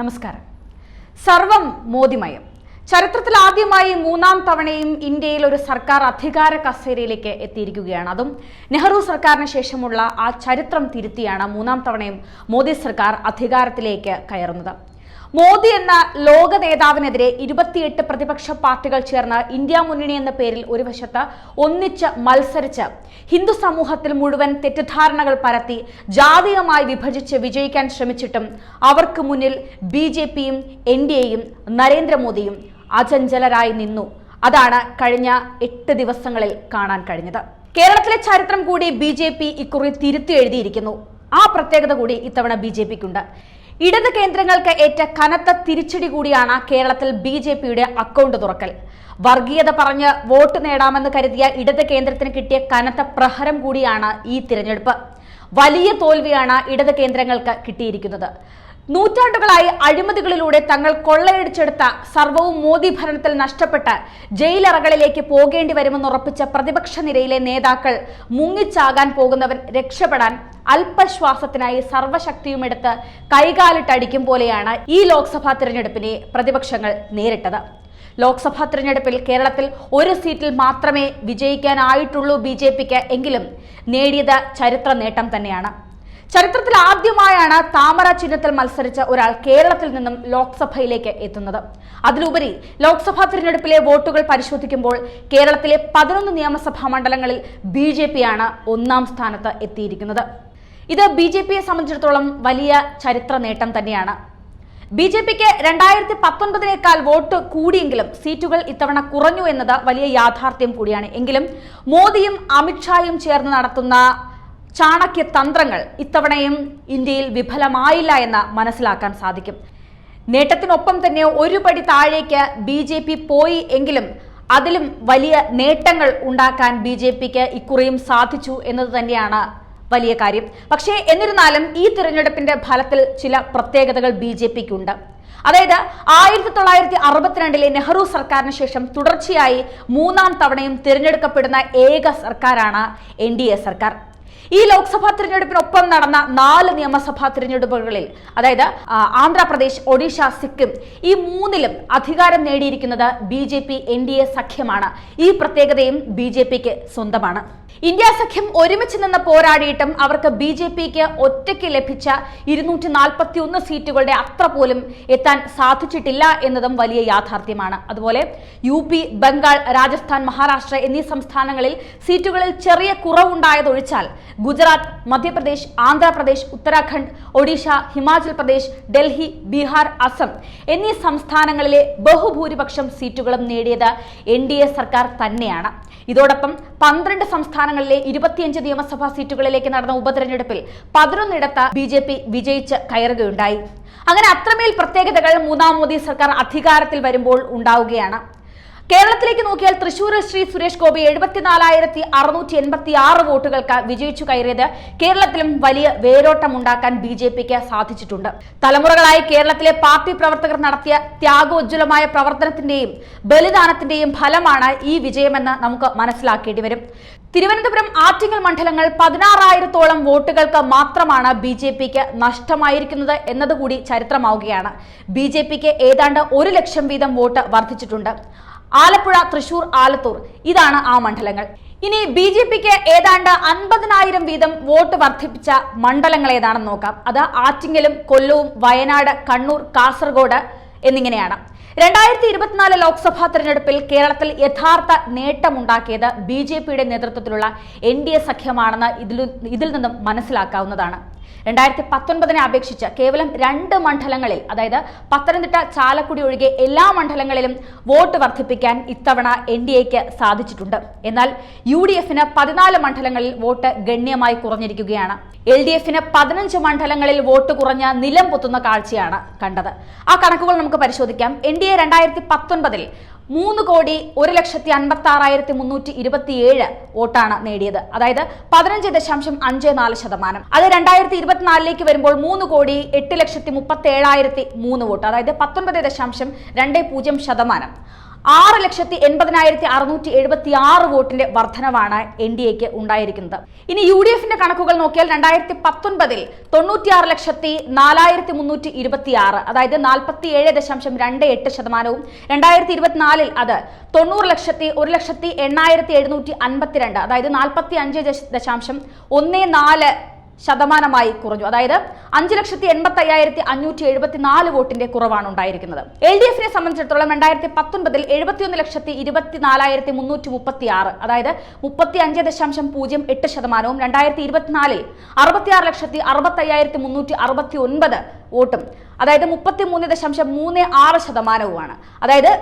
നമസ്കാരം. സർവം മോദിമയം. ചരിത്രത്തിൽ ആദ്യമായി മൂന്നാം തവണയും ഇന്ത്യയിൽ ഒരു സർക്കാർ അധികാര കസേരയിലേക്ക് എത്തിയിരിക്കുകയാണ്. അതും നെഹ്റു സർക്കാരിന് ശേഷമുള്ള ആ ചരിത്രം തിരുത്തിയാണ് മൂന്നാം തവണയും മോദി സർക്കാർ അധികാരത്തിലേക്ക് കയറുന്നത്. മോദി എന്ന ലോക നേതാവിനെതിരെ ഇരുപത്തിയെട്ട് പ്രതിപക്ഷ പാർട്ടികൾ ചേർന്ന് ഇന്ത്യ മുന്നണി എന്ന പേരിൽ ഒരു വശത്ത് ഒന്നിച്ച് മത്സരിച്ച് ഹിന്ദു സമൂഹത്തിൽ മുഴുവൻ തെറ്റിദ്ധാരണകൾ പരത്തി ജാതീയമായി വിഭജിച്ച് വിജയിക്കാൻ ശ്രമിച്ചിട്ടും അവർക്ക് മുന്നിൽ ബി ജെ പിയും എൻ ഡി എയും നരേന്ദ്രമോദിയും അചഞ്ചലരായി നിന്നു. അതാണ് കഴിഞ്ഞ എട്ട് ദിവസങ്ങളിൽ കാണാൻ കഴിഞ്ഞത്. കേരളത്തിലെ ചരിത്രം കൂടി ബി ജെ പി ഇക്കുറി തിരുത്തി എഴുതിയിരിക്കുന്നു. ആ പ്രത്യേകത കൂടി ഇത്തവണ ബി ജെ പിക്കുണ്ട്. ഇടത് കേന്ദ്രങ്ങൾക്ക് ഏറ്റ കനത്ത തിരിച്ചടി കൂടിയാണ് കേരളത്തിൽ ബി ജെ പിയുടെ അക്കൗണ്ട് തുറക്കൽ. വർഗീയത പറഞ്ഞ് വോട്ട് നേടാമെന്ന് കരുതിയ ഇടത് കേന്ദ്രത്തിന് കിട്ടിയ കനത്ത പ്രഹരം കൂടിയാണ് ഈ തിരഞ്ഞെടുപ്പ്. വലിയ തോൽവിയാണ് ഇടത് കേന്ദ്രങ്ങൾക്ക് കിട്ടിയിരിക്കുന്നത്. നൂറ്റാണ്ടുകളായി അഴിമതികളിലൂടെ തങ്ങൾ കൊള്ളയടിച്ചെടുത്ത സർവവും മോദി ഭരണത്തിൽ നഷ്ടപ്പെട്ട് ജയിലറകളിലേക്ക് പോകേണ്ടി വരുമെന്ന് ഉറപ്പിച്ച പ്രതിപക്ഷ നിരയിലെ നേതാക്കൾ മുങ്ങിച്ചാകാൻ പോകുന്നവൻ രക്ഷപ്പെടാൻ അല്പശ്വാസത്തിനായി സർവശക്തിയും എടുത്ത് കൈകാലിട്ടടിക്കും പോലെയാണ് ഈ ലോക്സഭാ തിരഞ്ഞെടുപ്പിനെ പ്രതിപക്ഷങ്ങൾ നേരിട്ടത്. ലോക്സഭാ തിരഞ്ഞെടുപ്പിൽ കേരളത്തിൽ ഒരു സീറ്റിൽ മാത്രമേ വിജയിക്കാനായിട്ടുള്ളൂ ബി ജെ പിക്ക് എങ്കിലും നേടിയത് ചരിത്ര നേട്ടം തന്നെയാണ്. ചരിത്രത്തിൽ ആദ്യമായാണ് താമര ചിഹ്നത്തിൽ മത്സരിച്ച ഒരാൾ കേരളത്തിൽ നിന്നും ലോക്സഭയിലേക്ക് എത്തുന്നത്. അതിലുപരി ലോക്സഭാ തിരഞ്ഞെടുപ്പിലെ വോട്ടുകൾ പരിശോധിക്കുമ്പോൾ കേരളത്തിലെ പതിനൊന്ന് നിയമസഭാ മണ്ഡലങ്ങളിൽ ബി പിയാണ് ഒന്നാം സ്ഥാനത്ത് എത്തിയിരിക്കുന്നത്. ഇത് ബി ജെ പിയെ സംബന്ധിച്ചിടത്തോളം വലിയ ചരിത്ര നേട്ടം തന്നെയാണ്. ബി ജെ പിക്ക് രണ്ടായിരത്തി പത്തൊൻപതിനേക്കാൾ വോട്ട് കൂടിയെങ്കിലും സീറ്റുകൾ ഇത്തവണ കുറഞ്ഞു എന്നത് വലിയ യാഥാർത്ഥ്യം കൂടിയാണ്. എങ്കിലും മോദിയും അമിത്ഷായും ചേർന്ന് നടത്തുന്ന ചാണക്യ തന്ത്രങ്ങൾ ഇത്തവണയും ഇന്ത്യയിൽ വിഫലമായില്ല എന്ന് മനസ്സിലാക്കാൻ സാധിക്കും. നേട്ടത്തിനൊപ്പം തന്നെ ഒരു പടി താഴേക്ക് ബി ജെ പി പോയി എങ്കിലും അതിലും വലിയ നേട്ടങ്ങൾ ഉണ്ടാക്കാൻ ബി ജെ പിക്ക് ഇക്കുറിയും സാധിച്ചു എന്നത് തന്നെയാണ് വലിയ കാര്യം. പക്ഷേ എന്നിരുന്നാലും ഈ തിരഞ്ഞെടുപ്പിന്റെ ഫലത്തിൽ ചില പ്രത്യേകതകൾ ബി ജെ പിക്കുണ്ട്. അതായത് ആയിരത്തി തൊള്ളായിരത്തി അറുപത്തിരണ്ടിലെ നെഹ്റു സർക്കാരിന് ശേഷം തുടർച്ചയായി മൂന്നാം തവണയും തിരഞ്ഞെടുക്കപ്പെടുന്ന ഏക സർക്കാരാണ് എൻ സർക്കാർ. ഈ ലോക്സഭാ തിരഞ്ഞെടുപ്പിനൊപ്പം നടന്ന നാല് നിയമസഭാ തിരഞ്ഞെടുപ്പുകളിൽ അതായത് ആന്ധ്രാപ്രദേശ് ഒഡീഷ സിക്കിം ഈ മൂന്നിലും അധികാരം നേടിയിരിക്കുന്നത് B J P N D A സഖ്യമാണ്. ഈ പ്രത്യേകതയും ബി ജെ പിക്ക് സ്വന്തമാണ്. ഇന്ത്യ സഖ്യം ഒരുമിച്ച് നിന്ന് പോരാടിയിട്ടും അവർക്ക് ബി ജെ പിക്ക് ഒറ്റയ്ക്ക് ലഭിച്ച ഇരുന്നൂറ്റി നാൽപ്പത്തി ഒന്ന് സീറ്റുകളുടെ അത്ര പോലും എത്താൻ സാധിച്ചിട്ടില്ല എന്നതും വലിയ യാഥാർത്ഥ്യമാണ്. അതുപോലെ യു പി ബംഗാൾ രാജസ്ഥാൻ മഹാരാഷ്ട്ര എന്നീ സംസ്ഥാനങ്ങളിൽ സീറ്റുകളിൽ ചെറിയ കുറവുണ്ടായതൊഴിച്ചാൽ ഗുജറാത്ത് മധ്യപ്രദേശ് ആന്ധ്രാപ്രദേശ് ഉത്തരാഖണ്ഡ് ഒഡീഷ ഹിമാചൽ പ്രദേശ് ഡൽഹി ബീഹാർ അസം എന്നീ സംസ്ഥാനങ്ങളിലെ ബഹുഭൂരിപക്ഷം സീറ്റുകളും നേടിയത് എൻ ഡി എ സർക്കാർ തന്നെയാണ്. ഇതോടൊപ്പം പന്ത്രണ്ട് സംസ്ഥാനങ്ങളിലെ ഇരുപത്തിയഞ്ച് നിയമസഭാ സീറ്റുകളിലേക്ക് നടന്ന ഉപതെരഞ്ഞെടുപ്പിൽ പതിനൊന്നിടത്ത് ബി ജെ പി വിജയിച്ച് കയറുകയുണ്ടായി. അങ്ങനെ അത്രമേൽ പ്രത്യേകതകൾ മൂന്നാം മോദി സർക്കാർ അധികാരത്തിൽ വരുമ്പോൾ ഉണ്ടാവുകയാണ്. കേരളത്തിലേക്ക് നോക്കിയാൽ തൃശൂരിൽ ശ്രീ സുരേഷ് ഗോപി എഴുപത്തിനാലായിരത്തി അറുന്നൂറ്റി എൺപത്തി ആറ് വോട്ടുകൾക്ക് വിജയിച്ചു കയറിയത് കേരളത്തിലും വലിയ വേരോട്ടം ഉണ്ടാക്കാൻ ബി ജെ പിക്ക് സാധിച്ചിട്ടുണ്ട്. തലമുറകളായി കേരളത്തിലെ പാർട്ടി പ്രവർത്തകർ നടത്തിയ ത്യാഗോജ്വലമായ പ്രവർത്തനത്തിന്റെയും ബലിദാനത്തിന്റെയും ഫലമാണ് ഈ വിജയമെന്ന് നമുക്ക് മനസ്സിലാക്കേണ്ടി വരും. തിരുവനന്തപുരം ആറ്റിങ്ങൽ മണ്ഡലങ്ങൾ പതിനാറായിരത്തോളം വോട്ടുകൾക്ക് മാത്രമാണ് ബി ജെ പിക്ക് നഷ്ടമായിരിക്കുന്നത് എന്നതുകൂടി ചരിത്രമാവുകയാണ്. ബി ജെ പിക്ക് ഏതാണ്ട് ഒരു ലക്ഷം വീതം വോട്ട് വർദ്ധിച്ചിട്ടുണ്ട്. ആലപ്പുഴ തൃശൂർ ആലത്തൂർ. ഇതാണ് ആ മണ്ഡലങ്ങൾ. ഇനി ബി ജെ പിക്ക് ഏതാണ്ട് അൻപതിനായിരം വീതം വോട്ട് വർദ്ധിപ്പിച്ച മണ്ഡലങ്ങൾ ഏതാണെന്ന് നോക്കാം. അത് ആറ്റിങ്ങലും കൊല്ലവും വയനാട് കണ്ണൂർ കാസർഗോഡ് എന്നിങ്ങനെയാണ്. രണ്ടായിരത്തി ഇരുപത്തിനാല് ലോക്സഭാ തെരഞ്ഞെടുപ്പിൽ കേരളത്തിൽ യഥാർത്ഥ നേട്ടമുണ്ടാക്കിയത് ബി ജെ പിയുടെ നേതൃത്വത്തിലുള്ള എൻ ഡി എ സഖ്യമാണെന്ന് ഇതിൽ ഇതിൽ നിന്നും മനസ്സിലാക്കാവുന്നതാണ്. രണ്ടായിരത്തി പത്തൊൻപതിനെ അപേക്ഷിച്ച് കേവലം രണ്ട് മണ്ഡലങ്ങളിൽ അതായത് പത്തനംതിട്ട ചാലക്കുടി ഒഴികെ എല്ലാ മണ്ഡലങ്ങളിലും വോട്ട് വർദ്ധിപ്പിക്കാൻ ഇത്തവണ എൻ ഡി എക്ക് സാധിച്ചിട്ടുണ്ട്. എന്നാൽ യു ഡി എഫിന് പതിനാല് മണ്ഡലങ്ങളിൽ വോട്ട് ഗണ്യമായി കുറഞ്ഞിരിക്കുകയാണ്. എൽ ഡി എഫിന് പതിനഞ്ച് മണ്ഡലങ്ങളിൽ വോട്ട് കുറഞ്ഞ നിലം പൊത്തുന്ന കാഴ്ചയാണ് കണ്ടത്. ആ കണക്കുകൾ നമുക്ക് പരിശോധിക്കാം. എൻ ഡി രണ്ടായിരത്തി പത്തൊൻപതിൽ മൂന്ന് കോടി ഒരു ലക്ഷത്തി അൻപത്തി ആറായിരത്തി മുന്നൂറ്റി ഇരുപത്തിയേഴ് വോട്ടാണ് നേടിയത്. അതായത് പതിനഞ്ച് ദശാംശം അഞ്ച് നാല് ശതമാനം. അത് രണ്ടായിരത്തി ഇരുപത്തിനാലിലേക്ക് വരുമ്പോൾ മൂന്ന് കോടി എട്ട് ലക്ഷത്തി മുപ്പത്തി ഏഴായിരത്തി മൂന്ന് വോട്ട്. അതായത് പത്തൊൻപത് ദശാംശം രണ്ട് പൂജ്യം ശതമാനം. ആറ് ലക്ഷത്തി എൺപതിനായിരത്തി അറുന്നൂറ്റി എഴുപത്തി ആറ് വോട്ടിന്റെ വർധനവാണ് എൻ ഡി എക്ക് ഉണ്ടായിരിക്കുന്നത്. ഇനി യു ഡി എഫിന്റെ കണക്കുകൾ നോക്കിയാൽ രണ്ടായിരത്തി പത്തൊൻപതിൽ തൊണ്ണൂറ്റിയാറ് ലക്ഷത്തി നാലായിരത്തി മുന്നൂറ്റി ഇരുപത്തി ആറ് അതായത് നാൽപ്പത്തി ഏഴ് ദശാംശം രണ്ട് എട്ട് ശതമാനവും. രണ്ടായിരത്തി ഇരുപത്തിനാലിൽ അത് തൊണ്ണൂറ് ലക്ഷത്തി ഒരു ലക്ഷത്തി എണ്ണായിരത്തി എഴുന്നൂറ്റി അൻപത്തിരണ്ട് അതായത് നാൽപ്പത്തി അഞ്ച് ദശ- ദശാംശം ഒന്ന് നാല് ശതമാനമായി കുറഞ്ഞു. അതായത് അഞ്ച് ലക്ഷത്തി എൺപത്തി അയ്യായിരത്തി അഞ്ഞൂറ്റി എഴുപത്തിനാല് വോട്ടിന്റെ കുറവാണ് ഉണ്ടായിരിക്കുന്നത്. എൽ ഡി എഫിനെ സംബന്ധിച്ചിടത്തോളം രണ്ടായിരത്തി പത്തൊൻപതിൽ എഴുപത്തിയൊന്ന് ലക്ഷത്തി ഇരുപത്തിനാലായിരത്തി മുന്നൂറ്റി മുപ്പത്തി ആറ് അതായത് മുപ്പത്തി അഞ്ച് ദശാംശം പൂജ്യം എട്ട് ശതമാനവും രണ്ടായിരത്തി ഇരുപത്തിനാലിൽ അറുപത്തിയാറ് ലക്ഷത്തി അറുപത്തി അയ്യായിരത്തി മുന്നൂറ്റി അറുപത്തി ഒൻപത് വോട്ടും അതായത് മുപ്പത്തി മൂന്ന് ദശാംശം മൂന്ന് ആറ് ശതമാനവുമാണ്. അതായത്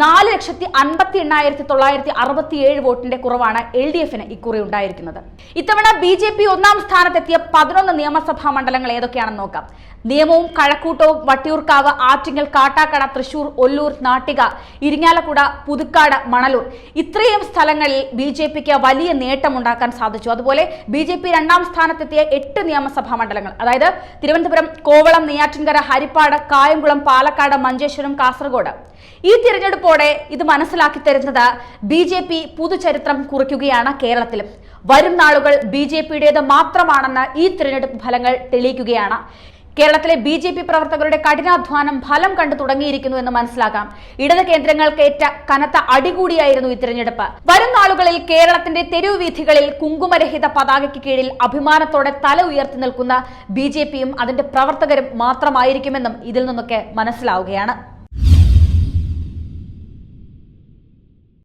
നാല് ലക്ഷത്തി അൻപത്തി എണ്ണായിരത്തി തൊള്ളായിരത്തി അറുപത്തി ഏഴ് വോട്ടിന്റെ കുറവാണ് എൽ ഡി എഫിന് ഇക്കുറി ഉണ്ടായിരിക്കുന്നത്. ഇത്തവണ ബി ജെ പി ഒന്നാം സ്ഥാനത്തെത്തിയ പതിനൊന്ന് നിയമസഭാ മണ്ഡലങ്ങൾ ഏതൊക്കെയാണെന്ന് നോക്കാം. നിയമവും കഴക്കൂട്ടവും വട്ടിയൂർക്കാവ് ആറ്റിങ്ങൽ കാട്ടാക്കട തൃശൂർ ഒല്ലൂർ നാട്ടിക ഇരിങ്ങാലക്കുട പുതുക്കാട് മണലൂർ ഇത്രയും സ്ഥലങ്ങളിൽ ബി ജെ പിക്ക് വലിയ നേട്ടമുണ്ടാക്കാൻ സാധിച്ചു. അതുപോലെ ബി ജെ പി രണ്ടാം സ്ഥാനത്തെത്തിയ എട്ട് നിയമസഭാ മണ്ഡലങ്ങൾ അതായത് തിരുവനന്തപുരം കോവളം നെയ്യാറ്റിൻകര ഹരിപ്പാട് കായംകുളം പാലക്കാട് മഞ്ചേശ്വരം കാസർഗോഡ് ഈ തിരഞ്ഞെടുപ്പോടെ ഇത് മനസ്സിലാക്കി തരുന്നത് ബി ജെ പി പുതുചരിത്രം കുറിക്കുകയാണ് കേരളത്തിലും വരും നാളുകൾ ബി ജെ പിയുടേത് മാത്രമാണെന്ന് ഈ തിരഞ്ഞെടുപ്പ് ഫലങ്ങൾ തെളിയിക്കുകയാണ്. കേരളത്തിലെ ബി ജെ പി പ്രവർത്തകരുടെ കഠിനാധ്വാനം ഫലം കണ്ടു തുടങ്ങിയിരിക്കുന്നു എന്ന് മനസ്സിലാക്കാം. ഇടത് കേന്ദ്രങ്ങൾക്കേറ്റ കനത്ത അടികൂടിയായിരുന്നു ഈ തിരഞ്ഞെടുപ്പ്. വരും നാളുകളിൽ കേരളത്തിന്റെ തെരുവീഥികളിൽ കുങ്കുമരഹിത പതാകയ്ക്ക് കീഴിൽ അഭിമാനത്തോടെ തല ഉയർത്തി നിൽക്കുന്ന ബി ജെ പിയും അതിന്റെ പ്രവർത്തകരും മാത്രമായിരിക്കുമെന്നും ഇതിൽ നിന്നൊക്കെ മനസ്സിലാവുകയാണ്.